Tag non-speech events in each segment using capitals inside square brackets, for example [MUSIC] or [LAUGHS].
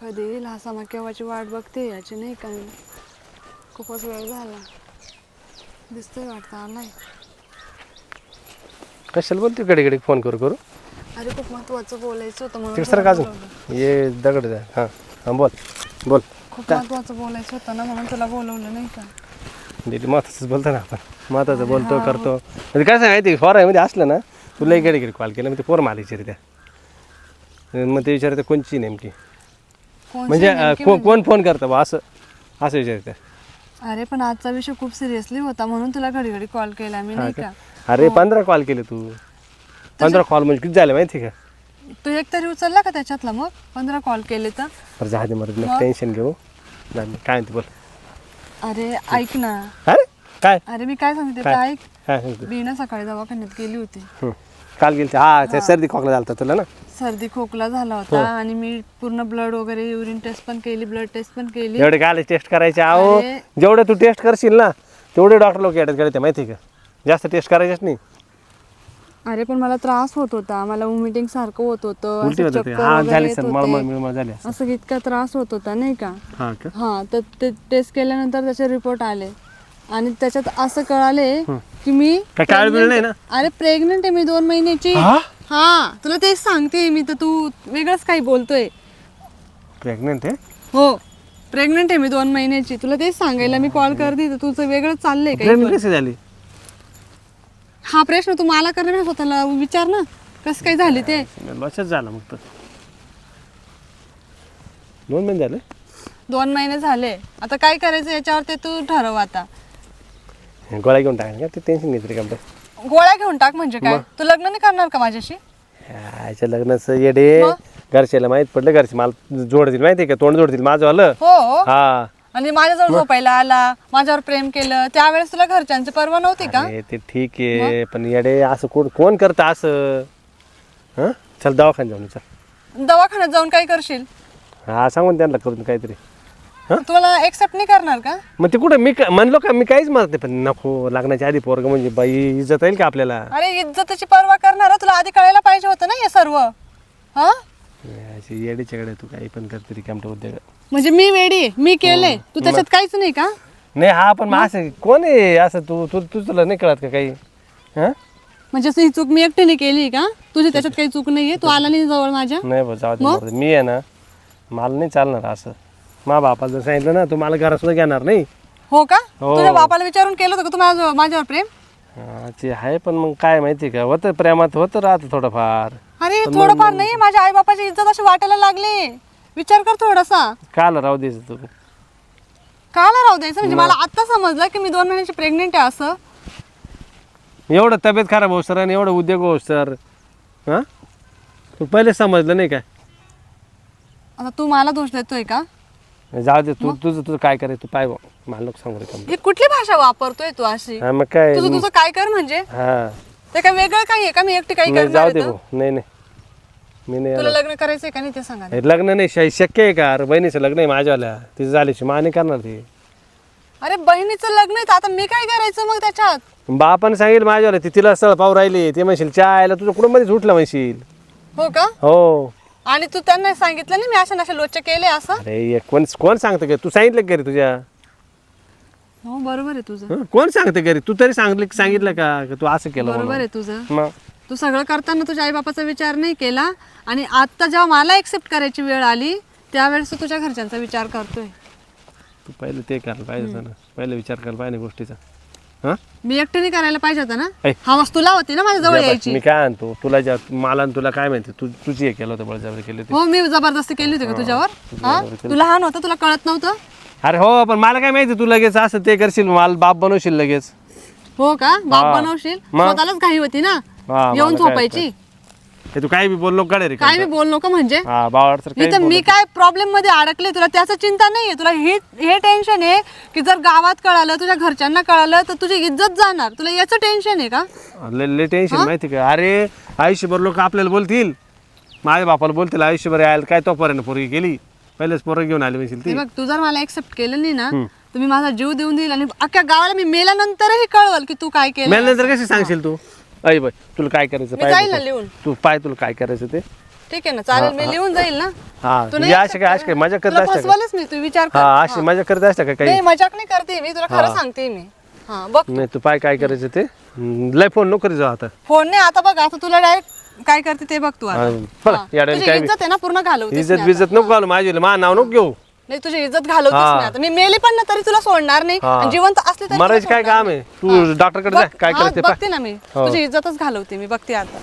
कधी येईल हा समा केव्हाची वाट बघते याची नाही का? मी खूपच वेळ झाला. दिसतोय वाटतं आलाय कशाला बोलते कडे कडे फोन करू करू? अरे खूप महत्वाचं बोलायचं होतं म्हणून तिकडे सर तुला बोलवलं. ये दगड द्या. हां हां बोल बोल. खूप महत्वाचं बोलायचं होतं ना म्हणून तुला बोलवलं नाही का? दिली महत्वाचं बोलतो ना आपण. महत्वाचं बोलतो करतो. म्हणजे काय सांग माहिती फॉरामध्ये असलं ना तुला इकडे इकडे कॉल केला मग ते पोर मालायची रे त्या मग ते विचारते कोणची नेमकी? म्हणजे अं, नेमकी को- कोण फोन करतं बा? असं असं विचारते अरे पण आजचा विषय खूप सिरियसली होता म्हणून तुला घडी घडी कॉल केला मी नाही का? अरे पंधरा कॉल केले तू. पंधरा कॉल म्हणजे किती झाले माहिती आहे का? तू एक तरी उचलला का त्याच्यातला मग? पंधरा कॉल केले तर? बरं दे मरत टेन्शन घेऊ. दे. काय म्हणते बोल. अरे ऐक ना. अरे काय? अरे मी काय सांगते ते काय? ऐक सांगते? बीना सकाळी दवाखान्यात गेली होती. हं. काल गेली हा सर्दी खोकला झाला तुला ना? सर्दी खोकला झाला होता आणि मी पूर्ण ब्लड वगैरे युरिन टेस्ट पण केली ब्लड टेस्ट पण केली. एवढे काय टेस्ट करायचे? आहो अरे. जेवढे तू टेस्ट करशील ना तेवढे डॉक्टर लोक येतात करते माहिती आहे का? जास्त टेस्ट करायचेच नाही. अरे पण मला त्रास होत होता. मला उमिटिंग सारखं होत होतं. उलटी असं होत होते. चक्कर हा वगैरे झाली येत सर होते. मळमळ मिळमळ झाली असं. असं इतका त्रास होत होता नाही का? हा का? हा तर ते टेस्ट केल्यानंतर त्याचे रिपोर्ट आले. आणि त्याच्यात असं कळाले की मी काय काळ बिळ नाही ना? अरे प्रेग्नेंट आहे मी दोन महिन्याची. हा? हा तुला तेच सांगते मी तर तू वेगळंच काही बोलतोय. प्रेग्नेंट आहे? हो प्रेग्नेंट आहे मी दोन महिन्याची. तुला तेच सांगायला मी कॉल करते तर तुझं वेगळंच चाललंय काही प्रेग्नेंट कशी झाली? हा प्रश्न तू मला कर ना स्वतःला विचार ना. कसं काय झाली ते? झालं मग तर. दोन महिने झाले? दोन महिने झाले. आता काय करायचं याच्यावर ते तू ठरव आता. गोळ्या घेऊन टाकायला का ते टेन्शन घेतली का आपलं गोळ्या घेऊन टाक म्हणजे काय? तू लग्न नाही करणार का माझ्याशी? ह्याच्या लग्नाचं येडे मग? घरच्याला माहीत पडलं घरचे मला जोडतील माहिती आहे का? तोंड जोडतील माझं आलं? हो हा. आणि माझ्याजवळ झोपायला आला माझ्यावर प्रेम केलं त्यावेळेस तुला घरच्यांची पर्वा नव्हती का? अरे ते ठीक आहे पण येडे असं कोण कोण करतं असं? हां? चल दवाखान्यात जाऊन चल. दवाखान्यात जाऊन काय करशील? हा सांगून त्यांना करून काहीतरी. तुला एक्सेप्ट नाही करणार का? मग ते कुठं मी का- म्हणलो का मी काहीच नाही पण नको लग्नाच्या आधी पोरग म्हणजे बाई इज्जत येईल का आपल्याला? अरे इज्जतीची पर्वा करणार तुला आधी कळायला पाहिजे होतं ना हे सर्व. हा? अशी येडीच्याकडे तू काही पण करते रिकामटे उद्योग म्हणजे मी वेडी आहे, मी केलंय. तू त्याच्यात काहीच नाही का? नाही हा पण मग असं कोण आहे? असं तू तू तू तुला नाही कळत का काही? हां? म्हणजे असं ही चूक मी एकटीने केली का? तुझी त्याच्यात काही चूक नाहीये तू [LAUGHS] आला नाही जवळ माझ्या. नाही जाऊ दे मरू दे. मी आहे ना मला नाही चालणार असं. मा बापाला जर सांगितलं ना तू मला घरात सुद्धा घेणार नाही. हो का? हो. तुझ्या बापाला विचारून केलं होतं का तू माझ्या माझ्यावर प्रेम? हा, ते आहे पण मग काय माहिती का? होतं प्रेमात होतं राहतं थोडंफार. अरे थोडंफार नाही माझ्या आई बापाची इज्जत अशी वाटायला लागली. विचार कर थोडासा. काल राहू द्यायचं तू. काला राहू द्यायचं? म्हणजे मला आता समजलं की मी दोन महिन्याची प्रेग्नेंट आहे असं. एवढं तब्येत खराब होस तर आणि एवढं उद्योग होस तर हां? तू पहिले समजलं नाही काय आता तू मला दोष देतोय का? जाऊ दे तू तुझं तुझं काय करायचं? तू पाय बुवा. मला नको सांगू रे ही कुठली भाषा वापरतोय तू अशी? हा मग काय तुझं तुझं काय कर म्हणजे? हा. ते काय वेगळं काही आहे का? मी एकटी काही नाही करणार जाऊ आहे दे तर? भाऊ. नाही नाही. मी नाही तुला लग्न करायचंय का नाही ते सांगा हे लग्न नाही श- शक्य आहे का? अरे बहिणीचं लग्न आहे माझ्यावाल्या. तिचं झाल्याशी मा नाही करणार ती. अरे बहिणीचं लग्न आहे तर आता मी काय करायचं मग त्याच्यात? बापाने सांगेल माझ्यावाला ती तिला स्थळ पाहू राहिली. ते म्हणशील चायला तुझं कुठं मध्ये उठलं म्हणशील. हो का? हो. आणि तू त्यांना सांगितलं नाही मी अशा नशा लोचे केले असं? अरे कोण कोण सांगतं का? तू सांगितलं का तुझ्या? हो बरोबर आहे तुझं. हं? कोण सांगतं घरी तू तरी सांगितलं सांगितलं का? का तू असं केलं बरोबर म्हणून? आहे तुझं. मग? तू सगळं करताना तुझ्या आईबापाचा विचार नाही केला आणि आता जेव्हा मला एक्सेप्ट करायची वेळ आली त्यावेळेस तू तुझ्या घरच्यांचा विचार करतोय. तू पहिलं ते करायला पाहिजे होतं ना पहिलं विचार करायला पाहिजे ना गोष्टीचा. हां? मी एकटीने करायला पाहिजे होता ना? ऐ. हा वस्तू तुला होती ना माझ्या जवळ यायची. मी काय आणतो? तुला ज्या मला आणि तुला काय माहिती? तू तुझी हे केलं होतं बळजबरी केली होती. हो मी जबरदस्ती केली होती का तुझ्यावर? हा? तू लहान होता? तुला कळत नव्हतं? अरे हो पण मला काय माहिती? तू लगेच असं ते करशील मला बाप बनवशील लगेच. हो का? बाप. बनवशील? मग? स्वतःलाच घाई होती ना? हा, येऊन काय झोपायची? हे तू काय बी बोललो कडे रे काय मी बोल नको म्हणजे. हा बावड सर इथं मी काय प्रॉब्लेममध्ये अडकले तुला त्याचं चिंता नाहीये. तुला हे हे टेन्शन आहे की जर गावात कळालं तुझ्या घरच्यांना कळालं तर तुझी इज्जत जाणार. तुला याचं टेन्शन आहे का? लय टेन्शन माहिती का? अरे आयुष्यभर लोक आपल्याला बोलतील. माझ्या बापाला बोलतील आयुष्यभर यायला काय तो पर्यंत पोरगी गेली? पहिलेच पोरं घेऊन आली म्हणशील ती. हे बघ तू जर मला एक्सेप्ट केलं नाही ना मी माझा जीव देऊन देईल आणि अख्ख्या गावाला मी मेल्यानंतरही कळवल की तू काय केलं मेल्यानंतर कशी सांगशील तू? अय बाय तुला काय करायचं? मी जाईल ना पाय लिहून. तू पाय तुला काय करायचं ते? ठीक आहे ना चालेल मी लिहून जाईल ना. हा तू असे काय असे काय मजा करत तुला असता का? फसवालच मी तू विचार कर. हा अशी मजा करत असता का काही? नाही मजाक नाही करते मी तुला खरं. सांगते मी. हा बघ. नाही तू पाय काय करायचं ते? हम्म, लय फोन नको करी जाऊ आता. फोन नाही आता बघ आता तुला डायरेक्ट काय करते ते बघ तू आता. हा, चला. याड्याने तुझी काय इज्जत आहे ना पूर्ण घालवतेस इज्जत बिज्जत नको घालू माझी मा नाव नको घेऊ. नाही तुझी इज्जत घालवतेस हा. मी आता. मी मेली पण ना तरी तुला सोडणार नाही. हा. आणि जिवंत असले तरी तुला मरायचं काय सोडणार काम आहे? तू डॉक्टरकडे जा बघ- काय हा, करायचं ते बघते ना मी. हो. तुझी इज्जतच घालवते मी बघते आता.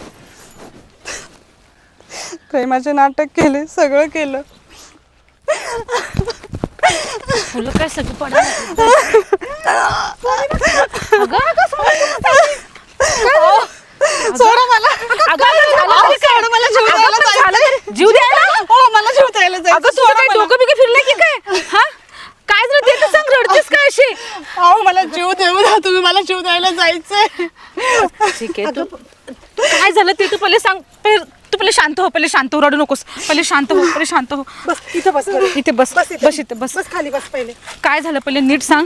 [LAUGHS] प्रेमाचे नाटक केले सगळं केलं. फुलं काय सगळी पडायला सोडा मला. अहो, सोडा, मला जीव द्यायला. जीव द्यायला? हो मला जीव द्यायला जायचं. अगं सोडा काय मला. डोकं बिकं फिरलं की काय हा काय झालं ते तर सांग रडतेस काय अशी अहो मला जीव देऊ द्या तुम्ही मला जीव द्यायला जायचंय. ठीक आहे तू तू काय झालं ते तू पहिले सांग पहिले- तू पहिले शांत हो पहिले शांत हो रडू नकोस. पहिले शांत हो पहिले शांत हो. बस इथं बस इथे बस बस इथे. बस बस. खाली बस पहिले. काय झालं पहिले नीट सांग.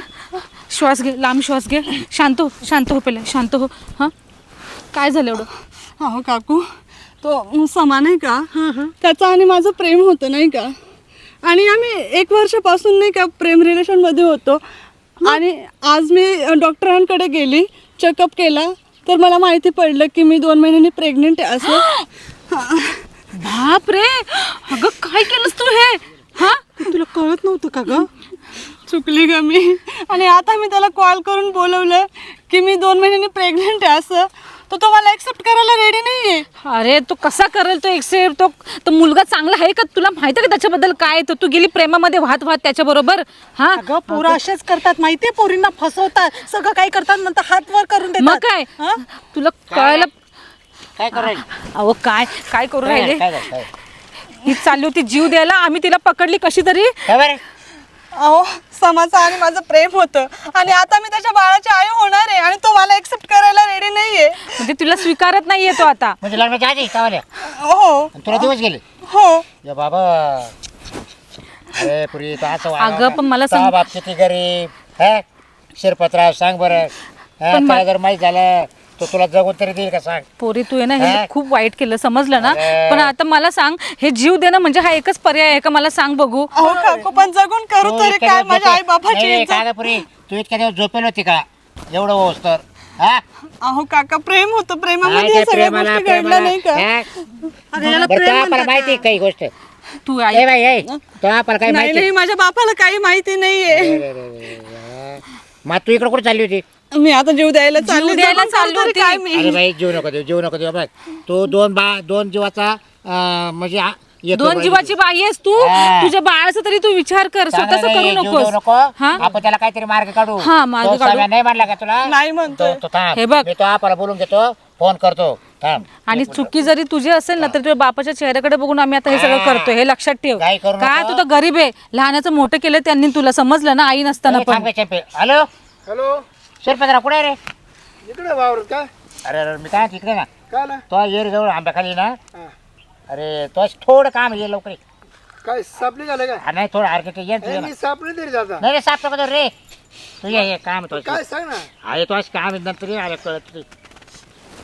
श्वास घे लांब श्वास घे. शांत हो शांत हो पहिले शांत हो. हा? काय झालं एवढं? अहो काकू तो समा नाही का? त्याचं आणि माझं प्रेम होतं नाही का? आणि आम्ही एक वर्षापासून नाही का प्रेम रिलेशनमध्ये होतो. आणि आज मी डॉक्टरांकडे गेली चेकअप केला तर मला माहिती पडलं की मी दोन महिन्यांनी प्रेग्नेंट आहे असं. [GASPS] बाप रे! अगं काय केलंस तू हे? हा? तुला कळत नव्हतं का ग? चुकली ग मी. आणि आता मी त्याला कॉल करून बोलवलं की मी दोन महिन्यांनी प्रेग्नेंट आहे असं. तर तो मला एक्सेप्ट करायला रेडी नाही आहे अरे तो कसा करेल तो एक्सेप्ट तो तो मुलगा चांगला आहे का? तुला माहिती आहे का त्याच्याबद्दल काय आहे? तो तू गेली प्रेमामध्ये वाहत वाहत त्याच्या बरोबर हा? अगं पोरं असेच करतात. माहितीये पोरींना फसवतात. सगळं काय करतात नंतर हात वर करून मग देतात काय? हा? तुला कळायला काय करायचं अहो काय काय करू राहिले? काय ही चालली होती जीव द्यायला. आम्ही तिला पकडली कशी तरी. काय बरं? अहो समाचं आणि माझं प्रेम होतं. आणि आता मी त्याच्या बाळाची आई होणार आहे आणि तो मला एक्सेप्ट करायला रेडी नाहीये. म्हणजे तुला स्वीकारत नाही येतो आता. म्हणजे लग्नाच्या आधी कावाल्या हो तुला दिवस गेले? हो. या बाबा. अरे पुरी तो असं अगं, का? पण मला तो सांग- बाप किती गरीब हा? शिरपतराव सांग बरं. हा, पण मा- त्याला जर माहीत झालं तो तुला जगून तरी देईल का सांग? पोरी तू आहे ना हे? खूप वाईट केलं समजलं ना. पण आता मला सांग हे जीव देणं म्हणजे हा एकच पर्याय आहे का? मला सांग बघू. अहो काकू पण जगून करू तू तरी इतक्या काय? दिवस माझ्या आई बाबाची काय पुरी तू इतक्या दिवस झोपेल होती का? एवढं होस तर हा? अहो काका प्रेम होतं. प्रेमामध्ये ते या सगळ्या प्रेमाला गोष्टी घडल्या नाही का? हा? अगं, याला बरं प्रेम तो आपल्याला म्हणतात माहिती आहे का? काही गोष्ट. तू आई बाई ए तो आपल्याला काही नाही माहिती. नाही माझ्या बापाला काही माहिती नाहीये. मग तू इकडे कुठे चालली होती? मी आता जीव द्यायला चालली द्यायला चालली होती. काय मी? अरे बाई जीव नको देऊ जीव नको देऊ. बघ तू दोन बा दोन जीवाचा अं, म्हणजे आ- दोन जीवाची बाई आहेस तू? हा. तुझ्या बाळाचा तरी तू विचार कर चांगलं स्वतःच नाही, करू जीव देऊ नकोस. नको. हा? आपण त्याला काहीतरी मार्ग काढू. हा, मार्ग तो काढू. नाही म्हणला का तुला? नाही म्हणतोय. तो- तो थांब. हे बघ. मी तो आपल्याला बोलून घेतो फोन करतो. थांब. आणि चुकी जरी तुझी असेल ना तर तुझ्या बापाच्या चेहऱ्याकडे बघून आम्ही आता हे सगळं. करतोय हे लक्षात ठेव. करू काय. तू तर गरीब आहे? लहानाचं मोठं केलं त्यांनी तुला समजलं ना? आई नसताना ए, थांब पण. चंपे. हॅलो? हॅलो? शिरपतराव कुठे आहे रे? इकडे वावर काय अरे अरे मी काय तिकडे ना. काय ना तो येर जवळ आंब्याखाली ना. अरे तो थोडं काम ये लवकर. ये. काय सापली झालं काय हा, नाही थोडं आर्किटेक्ट ये ना ना. सापली तरी जाता. नाही रे साफ़ नको रे. तू ये ये काम आहे तो. सांग ना. अरे तो आज काम आहे, नंतर ये अरे कळत नाही.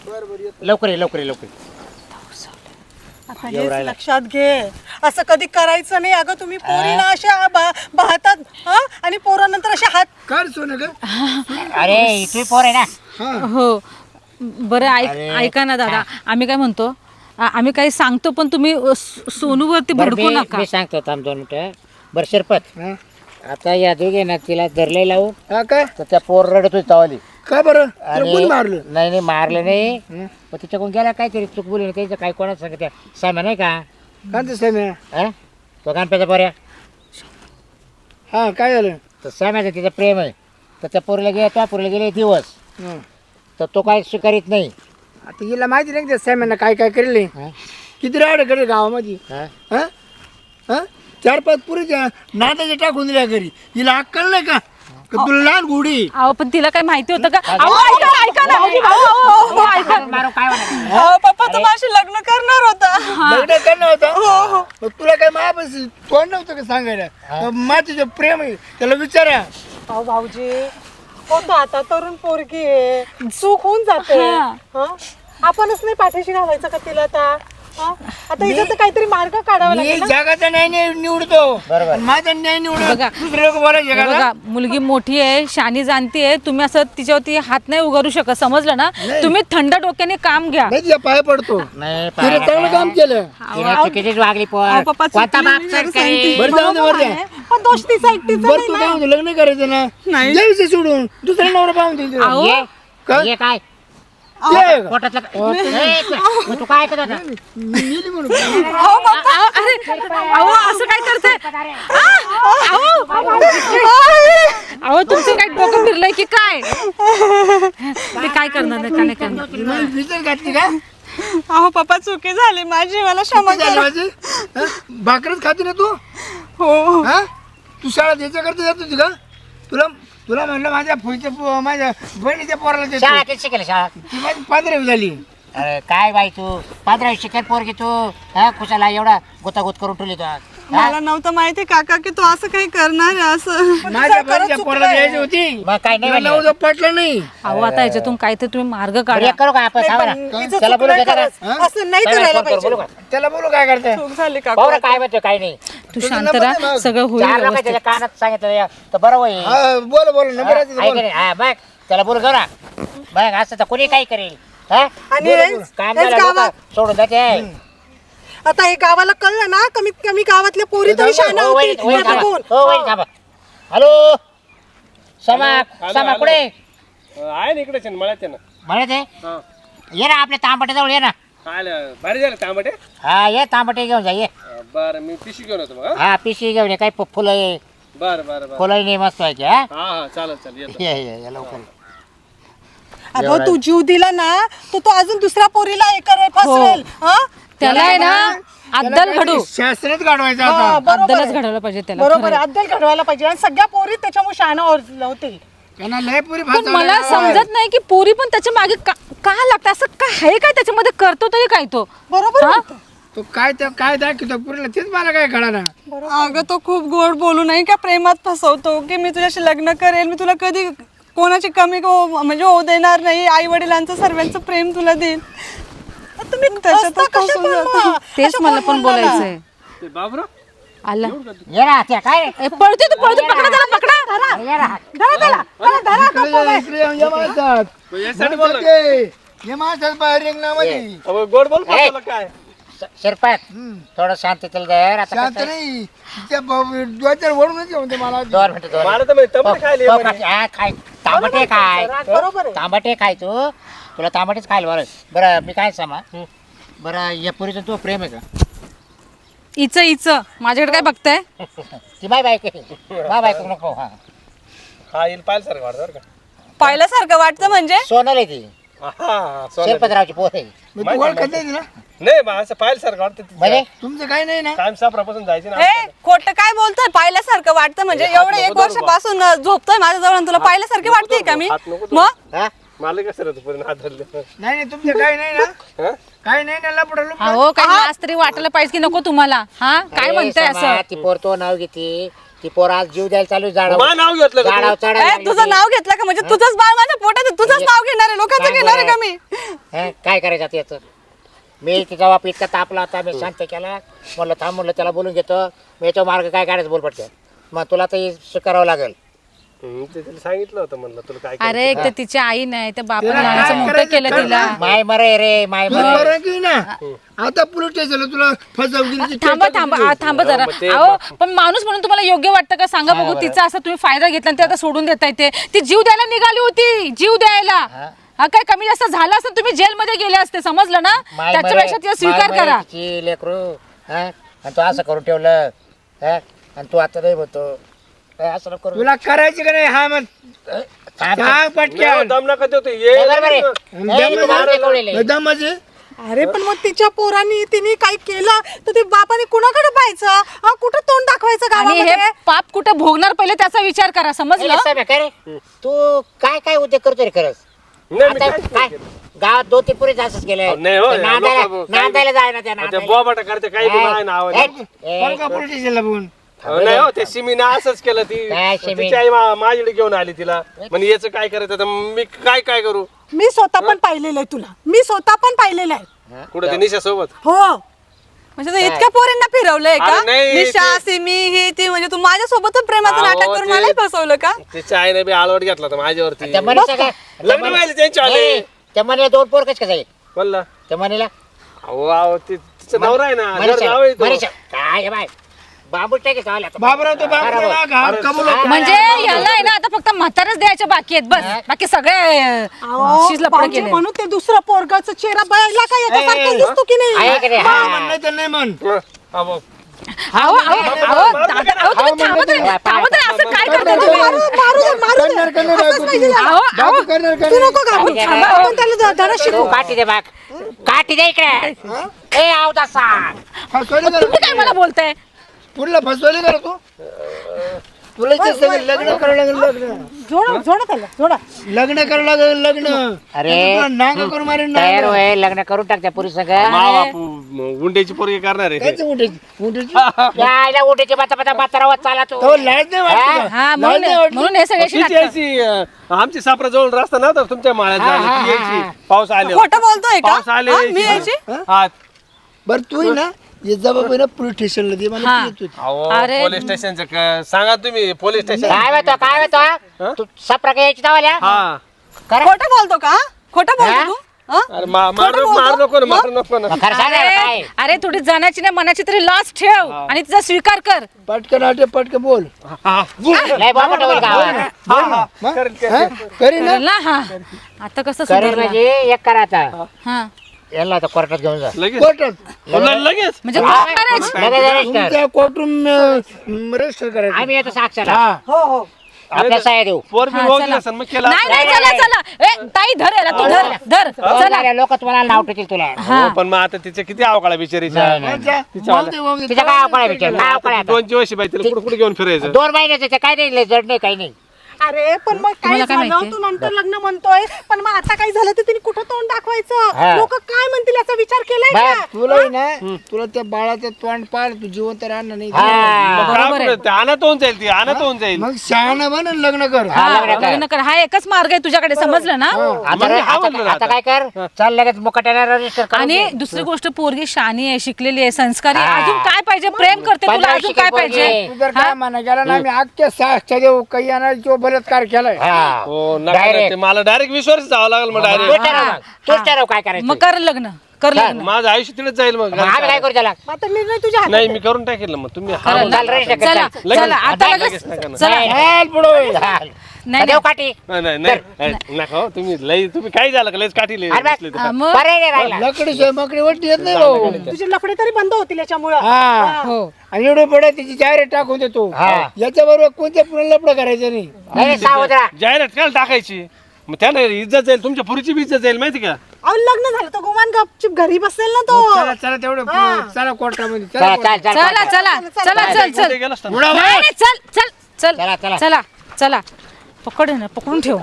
बरं बरं लवकर ये लवकर ये लवकर ये. आता येऊ हेच राहिला. लक्षात घे. असं कधी करायचं नाही. अगं तुम्ही पोरीना अशा बा- पाहतात हा? आणि पोरानंतर असे हात काय सोनं अरे तू पोर आहे ना. हो. बरं ऐक ऐका ना दादा. आम्ही काय म्हणतो? आ- आम्ही काही सांगतो पण तुम्ही अ, सो- सोनूवरती बरं, भडकू मी नका. मी सांगतो थांब दोन मिनिटं बरं शिरपत. आता या दोघे ना तिला धरले लावू हा काय? तर त्या पोर रडत होती तवाली. का बरं? आणि नाही नाही मारलं नाही. पण तिच्याकडून गेला काहीतरी चूक बोलली त्याचं काय कोणाच सांगत साम्या नाही का? कांते साम्या हा? तो गणपतीचा पोऱ्या. हा काय झालं? तर साम्याचं तिचं प्रेम आहे. तर त्या पोरीला गेला त्या पोरीला गेले दिवस. तर तो काय स्वीकारित नाही. आता हिला माहिती नाही त्या साम्यांना काय काय करेल हा? किती राड करे गावामध्ये? हा? हा? हा? चार पाच पुरीच्या नात्याच्या टाकून दिल्या घरी. हिला अक्कल नाही का? का तुला लहान गुढी? अहो पण तिला काय माहिती होतं का? अहो ऐका ना, ऐका ना. अहो, अहो, अहो, अहो, ऐका. मारू काय होणार? अहो, पप्पा तो माझी लग्न करणार होता. लग्न करणं होतं? मग तुला काय मापाशी कोण नव्हतं का सांगायला? मातीचं प्रेम आहे त्याला विचारा. अहो भाऊजी होतं आता तरुण पोरगी आहे. चूक होऊन जाते. हा. हा? आपणच नाही पाठीशी घालायचं का तिला आता? हा? आता तर काहीतरी मार्ग काढावा मी लागेल ना. जगाचा न्याय नि- निवडतो बरोबर. आणि माझा न्याय निवडतो बघा. दुसरे लोक बोलायचे हे का बघा मुलगी मोठी आहे शानी जाणती आहे तुम्ही असं तिच्यावरती हात नाही उगारू शकत समजलं ना तुम्ही थंड डोक्याने काम घ्या नाही तिच्या पाय पडतो नाही तिने चांगलं काम केलं तिने चुकीचीच वागली पोर पप्पा, कोणता चुकली बाप मी सर जरा सांगते. बरं जाऊ दे बरं आहे, पण दोष तिचा एकटीचा बरं नाही तू ना. काय म्हणतो लग्न करायचं ना नाही. द्यायचं सोडून दुसरा नवरा पाहून देईल तुला. अहो ये का? ये काय. पोटातलं ए, मग तू काय करत होता? मेली म्हणून. अहो, अहो, अरे अहो असं काय करते अहो तुमचं काय डोकं फिरलंय की काय? ते काय करणार नाही, काय नाही करणार? विचार घातली का? अहो पप्पा चुकी झाली. माझी मला क्षमा करा. माझी? हा? भाकरच खाते ना तू? हो. हा? तू शाळा द्यायच्या करता जात होती का? तुला तुला म्हणलं माझ्या फुईच्या माझ्या बहिणीच्या पोराला देतो. शाळा किती शिकेल शाळा? ती माझी पंधरावी झाली. अरे काय बाई तू? पंधरावी शिकेल पोरगी तू? हा कुशाला एवढा गुतागुत करून ठेवली तू हा? मला नव्हतं माहिती काका की तू असं काही करणार आहे असं. [LAUGHS] माझ्या बहिणीच्या पोराला द्यायची होती. मग काय नाही म्हणले. पटलं नाही. अहो आता याच्यातून काहीतरी तुम्ही मार्ग काढा. एक करू का आपण? ना. त्याला बोलू का? खरंच. असं नाही काय करायला फोन करू, पाहिजे. बोलू का? त्याला बोलू काय करताय चूक झाली पाहू काका ना काय म्हणतो काय नाही. तू शांत राहा. सगळं होईल चार लोक व्यवस्थित. त्याच्या कानात सांगितलं या, तर बरं होईल. हा बोल बोल नंबर आहे बोल. हा बघ. त्याला बोल करा. बघ असं तर कोणी काही करेल. हा? आणि बोल, हेच- बोल. काम हेच झालं गावात- लोकं सोडून जाते. आता हे गावाला कळलं ना कमीत कमी गावातल्या पोरी तरी शहाण्या हो, वहिनी, होतील वहिनी हे थांबा. बघून हो, वहिनी थांबा. हॅलो? समा समा कुठे? आहे ना इकडे मळ्यात आहे ना. म्हणत आहे? हा. ये ना आपल्या तांबट्याजवळ ये ना. आलं भारी झालं तांबटे. हा ये तांबटे घेऊन जा ये. बरं मी पिशवी घेऊन येतो मग हा? हा पिशवी घेऊन ये काही फु- फुलं ये बरं बरं बरं. फुलं नाही मस्त व्हायची हा? हा हा चालेल चालेल येतो. ये ये ये लवकर अगं तू जीव दिला ना तर तो अजून दुसऱ्या पोरीला हे करेल फसवेल हा? त्याला आहे ना अद्दल घडू. शास्त्रच काढवायचं हा, आता. बरोबर अद्दलच आहे. घडवलं पाहिजे त्याला बरोबर. आहे अद्दल घडवायला पाहिजे. आणि सगळ्या पोरी त्याच्यामुळे शहाणा होतील. त्यांना लय पुरी पण मला समजत नाही की पोरी पण त्याच्यामागे का का लागतं असं काय आहे काय त्याच्यामध्ये? करतो तरी काय तो? बरोबर हा? तो काय त्या काय दाखवतो? पुरीला तेच मला काय कळाना. अगं तो खूप गोड बोलू नाही का? प्रेमात फसवतो. की मी तुझ्याशी लग्न करेल मी तुला कधी कोणाची कमी हो- म्हणजे होऊ देणार नाही. आई वडिलांचं सर्वांचं प्रेम तुला देईन तुम्ही त्याच्यातच फसून जाता. तेच मला पण? बोलायचंय. ते बाबराव? आला. ये ना त्या काय रे? ए, पळतोय तू पळतोय पकडा त्याला पकडा. ये ना इकडे ये माणसात. यासाठी बोलतो ते. ये माणसात बाहेर रिंगणामध्ये. अहो, गोड बोल ए. काय? श- शिरपाट थोडं शांततेला आता शांत कसं- नाही. त्या डोक्यावर ओढूनच येऊन ते मला. दोन मिनिटं दोन मला तर माहिती तांबटे खायले हो, खाय- हा, खाय तांबटे खाय. बरोबर आहे. तांबटे खाय तू. तुला तांबटेच खायला बरं बरं मी काय समा बरं या पुरीचं तू प्रेम आहे का? Each each. माझ्याकडे काय बघताय? ती बाय बायको आहे. बाय बायको नको हा. हा येईल पाहिलं सारखं वाटतं बरं का? पाहिल्यासारखं वाटतं म्हणजे? सोनल आहे ती. हा, सोनं. शिरपतरावची पोर आहे. मग तू ओळखत नाही ना? नाही बा असं पाहिलं सारखं वाटतं म्हणजे? तुमचं काही नाही ना? कायम सापरापासून जायची ना ए खोट काय बोलतोय? पाहिल्यासारखं वाटतं म्हणजे एवढं एक वर्षापासून झोपतोय माझ्या जवळ तुला पाहिल्यासारखी वाटते का मी? हात नको धरू. मग? हा? मला कसं राहतं पर्यंत हात धरले नाही नाही तुमचं काही नाही ना? हा? काही नाही ना लपड लपड? अहो काही लाज तरी वाटायला पाहिजे की नको तुम्हाला. हा? काय अरे म्हणताय असं? ती पोर तो नाव घेते. ती पोर आज जीव द्यायला चालू झाडावर. मा नाव घेतलं का झाडावर तू? चढायला ए, लागली तुझं ती. नाव घेतलं का? म्हणजे तुझंच बाळ माझ्या पोटात आहे, तुझंच नाव घेणार आहे लोकांचं काय घेणार आहे का? मी? हा, काय करायचं आता याचं? मी तिचा बाप इतका तापला होता मी शांत केला. म्हणलं थांब म्हणलं त्याला बोलून घेतो. मी याच्यावर मार्ग काय काढायचं बोल पडते मग तुला तर स्वीकारावं लागेल. तिला सांगितलं होतं म्हणलं तुला काय अरे एक तर तिची आई नाही तिला लहानचं काय मोठं केलं तिला. माय मरे रे माय तुला मरे बरं की ना? आता पोलीस स्टेशनला तुला फसवगिरीची थांबा थांबा. आ, थांबा जरा. अहो पण माणूस म्हणून तुम्हाला योग्य वाटतं का? सांगा बघू तिचा असं तुम्ही फायदा घेतला आणि ते आता सोडून देताय ते. ती जीव द्यायला निघाली होती जीव द्यायला. हा? काय कमी जास्त झालं असतं तुम्ही जेलमध्ये गेले असते समजलं ना? माय त्याच्यापेक्षा तिचा स्वीकार करा. लेकरू हा? आणि तू असं करून ठेवलं हा? आणि तू आता नाही होतो काय असं नको करू. तुला करायची का नाही? हा मग. सांग पटक्यान दम नका देतो ये. बरोबर आहे. हे मी तुम्हाला शिकवलेलं आहे. दमाचे अरे पण मग तिच्या पोरांनी तिने काही केलं तर ते बापाने कुणाकडे पाहायचं? हा कुठं तोंड दाखवायचं आणि हे गावामध्ये? पाप कुठे भोगणार पहिले त्याचा विचार करा नाही, समजलं नाही, काय रे? तू काय काय उद्योग करतो रे खरंच? नाही मी आता काहीच काय? नाही केलं. गावात दोन तीन पुरी केलंय नाही हो, ते नांदायला जाय ना त्या ते नांदायला. बोबाटा करते काही बी ए, माय नाव ए, ए, बरं का पोलीस स्टेशनला बघून? अहो, नाही हो ते सिमीने असंच केलं ती. काय सिमी? तिची आई मा- माझ्याकडे घेऊन आली तिला. म्हणजे याचं काय करायचं? आता मी काय काय करू? मी स्वतः पण पाहिलेलं आहे तुला. मी स्वतः पण पाहिलेलं आहे. कुठं? ते निशा सोबत? हो. म्हणजे तू इतक्या पोरींना फिरवलंय का? अरे नाही, निशा ते- सिमी ही ती म्हणजे तू माझ्यासोबतच प्रेमाचं अहो, नाटक करून ते- मलाही फसवलं का? तिच्या आईने बी आळवट घेतला होता माझ्यावरती. त्या काय लग्न व्हायला त्यांच्या आले. नाही, त्या मनीला दोन पोर कसे काय बोलला. त्या मनीला? अहो अहो ते तिचा नवरा आहे ना घर मनीषा तो. मनीषा. काय बाय? बाबू टाके चावला बाबराव तो बाबराव ना घाल कबूल होतो. म्हणजे याला आहे ना आता फक्त म्हातारच द्यायचे बाकी आहेत बस. बाकी सगळे शिजलं गेले. म्हणून ते दुसरा पोरगाचा चेहरा बघायला काय याच्यासारखा दिसतो की नाही? आहे की नाही? हा, हा. म्हण नाही तर नाही म्हण. हं, भाऊ. अहो, अहो, अहो, दादा, अहो, तुम्ही थांबा तरी, थांबा तरी, असं काय करता तुम्ही? मारू मारू दे मारू दे. करणार करणार असंच बायको पाहिजे तू. त्याला. अहो, बायको अहो, करणार तू करणार नको घाबरू. काय थांबा, आपण त्याला ज- धडा शिकवू तू काठी दे बाग. काठी दे इकडे. ए आव दसा तुम्ही काय मला बोलताय? पुढला फसवली कर तू तुला इथे सगळं लग्न करावं लागेल लग्न जोडा जोडा त्याला जोडा लग्न करावं लागेल लग्न अरे. नाहीतर तुला नांग करून मारेन तयार नांग. होय लग्न करून टाक त्या पुरी सगळं मा बापू म- उंड्याची पोरगी करणार आहे कायचं ते. उठायची? उठायची? [LAUGHS] यायला उठायचे बाता बाता बातारावत चाला तू तो लाज नाही वाटत का? हा लाज म्हणून नाही वाटत? म्हणून हे सगळे अशी तिची नाटकं. यायची अं, आमची सापरा जवळ रस्ता नव्हता तुमच्या माळ्यात जायला. ती यायची पाऊस आले खोटं बोलतोय का पाऊस आले हा, मी यायची हा बरं तू ही ना ये जबाब ना पोलीस स्टेशनला दे मला हा. येत होती. अहो अरे. पोलीस स्टेशनचं क- सांगा तुम्ही पोलीस स्टेशन काय म्हणतो काय म्हणतो तू सपरा काय यायची धावाल्या हा. खोटं बोलतो का? खोटं बोलतो? तू? हा? अरे मा- मार खोटं नको मार बोलतो? नको ना मार नको ना. खरं सांग ना अरे काय? अरे थोडी जाण्याची नाही मनाची तरी लाच ठेव आणि तिचा स्वीकार कर. पटकन आटे पटकन बोल. हा, लय बाबा गावात हा, ना? करेल ना? हा. आता कसं करेल सुधारला? म्हणजे एक करा आता. हा. याला आता कोर्टात घेऊन जा. लगेच? कोर्टात. ल- लगेच? म्हणजे हा. लगेच arrest कर. तुमच्या कोर्टरूम रजिस्टर करायचं. आम्ही येतो साक्षाला. हा. हो हो. आपल्या साया देऊ. पोर बी हा, रोग चला. असेल मग केला. नाही नाही चला चला. ए ताई धर याला तू धर धर. चला. लोक तुम्हाला नाव ठेवतील तुला. हो, पण मग आता तिचे किती अवकाळा बिचारीचा? नाही, नाही. अच्छा, वाहून वाहून तिचं काय अवकाळ विचार काय अवकाळ आता दोन वर्षी बाई तिला कुठे कुठे घेऊन फिरायचं? दोन महिन्याचं ते काय नाही लय जड नाही काही नाही. अरे पण मग काय तुम्हाला काय झालं माहिती? तू नंतर लग्न म्हणतोय पण मग आता काय झालं तर तिने कुठं तोंड हा. दाखवायचं लोक काय म्हणतील याचा विचार केलाय. का तुला ना तुला त्या बाळाचं तोंड पार तू जिवंत राहणार नाही हा. मग काय बरोबर आहे. पुढे? ते आणत होऊन जाईल ती आणत होऊन जाईल मग शहाणा बन आणि लग्न कर हा, हा, लग्न कर. लग्न कर हा एकच मार्ग आहे तुझ्याकडे समजलं ना आता मग मी हा म्हणलो आता ना आता आता. काय कर चल लगेच मुकाट्याला रजिस्टर कर आणि दुसरी गोष्ट पोरगी शानी आहे शिकलेली आहे संस्कारी आहे. हा. अजून काय पाहिजे प्रेम करते तुला अजून काय. पाहिजे तू जर काय म्हणा गेला ना आम्ही अख्ख्या साक्षा देऊ काही तो बलात्कार केलाय हा हो नका Direct. ते मला डायरेक्ट विश्वास जावं लागेल मग डायरेक्ट ठरव मग. तूच ठरव काय करायचं मग कर लग्न कर लग्न माझं आयुष्य तिथेच जाईल मग मग आम्ही काय करू त्याला मग आता निर्णय तुझ्या हातात नाही मी करून टाकेल ना मग तुम्ही हा करा म्हणता. चल register कर, चला चल. लगेच. चला आता आता लगेच लगेच नका ना. चला नाही, चाल पुढं होईल. चाल. नाही, देऊ काठी. नाही नाही नाही. नाही, नका हो, तुम्ही लई तुम्ही काय झालं का? लईच अरे तर. नाही राहिला. लकडी वट्टी येत नाही भाऊ. तुझे लफडे तरी बंद होतील याच्यामुळं. हा. हो. आणि एवढे पडे त्याची जाहिरात टाकून देतो. हा. याच्या बरोबर कोणत्या पुन्हा लपडं करायचं नाही? नाही. जाहिरात काय टाकायची? मग त्याने इज्जत जाईल तुमच्या पुरीची बी इज्जत जाईल माहिती का? अहो लग्न झालं तर गुमान गपचिप घरी बसेल ना तो. चला चला तेवढं चला कोर्टामध्ये चला चला चल चल. चला चला चला चल चल कुठे गेलास ना? उडा नाही नाही, चल चल चल. चला, चला. चला चला. पकड ना पकडून ठेव.